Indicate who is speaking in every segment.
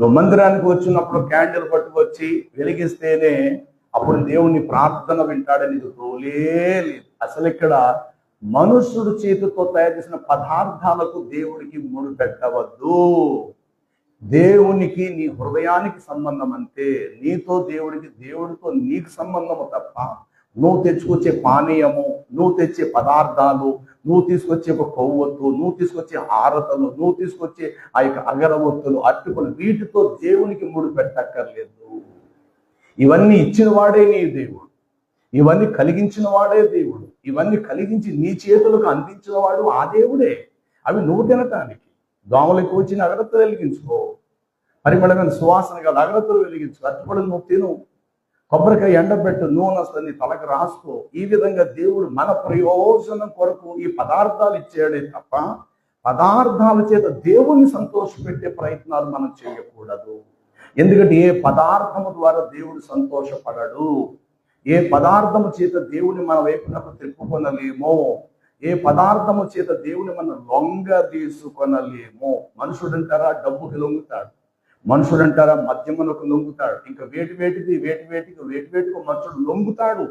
Speaker 1: నువ్వు మందిరానికి వచ్చినప్పుడు క్యాండిల్ పట్టుకొచ్చి వెలిగిస్తేనే అప్పుడు దేవుని ప్రార్థన వింటాడని ఇది తోలే లేదు. అసలు ఇక్కడ మనుషుడు చేతితో తయారు చేసిన పదార్థాలకు దేవుడికి ముడి పెట్టవద్దు. దేవునికి నీ హృదయానికి సంబంధం అంతే నీతో దేవుడికి దేవుడితో నీకు సంబంధము తప్ప నువ్వు తెచ్చుకొచ్చే పానీయము నువ్వు తెచ్చే పదార్థాలు నువ్వు తీసుకొచ్చే ఒక కొవ్వొత్తు నువ్వు తీసుకొచ్చే హారతలు నువ్వు తీసుకొచ్చే ఆ యొక్క అగరవత్తులు అట్టుకులు వీటితో దేవునికి ముడి పెట్టక్కర్లేదు. ఇవన్నీ ఇచ్చిన వాడే నీ దేవుడు. ఇవన్నీ కలిగించిన వాడే దేవుడు. ఇవన్నీ కలిగించి నీ చేతులకు అందించిన వాడు ఆ దేవుడే. అవి నువ్వు తినటానికి. దోమలకు వచ్చిన అగరత్తలు వెలిగించుకో. పరిమళమైన సువాసన గల అగరత్తలు వెలిగించుకో. అట్టుపడి నువ్వు తిను. కొబ్బరికాయ ఎండబెట్టు నూనె వస్తుంది తలకు రాసుకో. ఈ విధంగా దేవుడు మన ప్రయోజనం కొరకు ఈ పదార్థాలు ఇచ్చాడే తప్ప పదార్థాల చేత దేవుణ్ణి సంతోషపెట్టే ప్రయత్నాలు మనం చేయకూడదు. ఎందుకంటే ఏ పదార్థము ద్వారా దేవుడు సంతోషపడడు. ఏ పదార్థము చేత దేవుని మన వైపునకు తిప్పుకొనలేమో. ఏ పదార్థము చేత దేవుని మనం లొంగ తీసుకొనలేమో. మనుషుడు అంటారా డబ్బుకి లొంగుతాడు. మనుషుడు అంటారా మద్యమునకు లొంగుతాడు. ఇంకా వేటి వేటికి వేటి వేటికి వేటి వేటికి మనుషుడు లొంగుతాడు.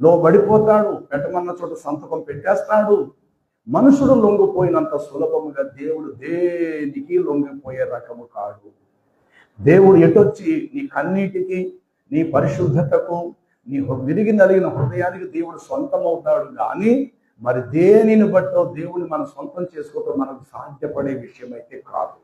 Speaker 1: లోబడిపోతాడు పెట్టమన్న చోట సంతకం పెట్టేస్తాడు. మనుషుడు లొంగిపోయినంత సులభముగా దేవుడు దేనికి లొంగిపోయే రకము కాడు. దేవుడు ఎటొచ్చి నీ కన్నీటికి నీ పరిశుద్ధతకు నీ విరిగి నలిగిన హృదయానికి దేవుడు సొంతం అవుతాడు కానీ మరి దేనిని బట్టో దేవుని మనం సొంతం చేసుకోవటం మనకు సాధ్యపడే విషయం అయితే కాదు.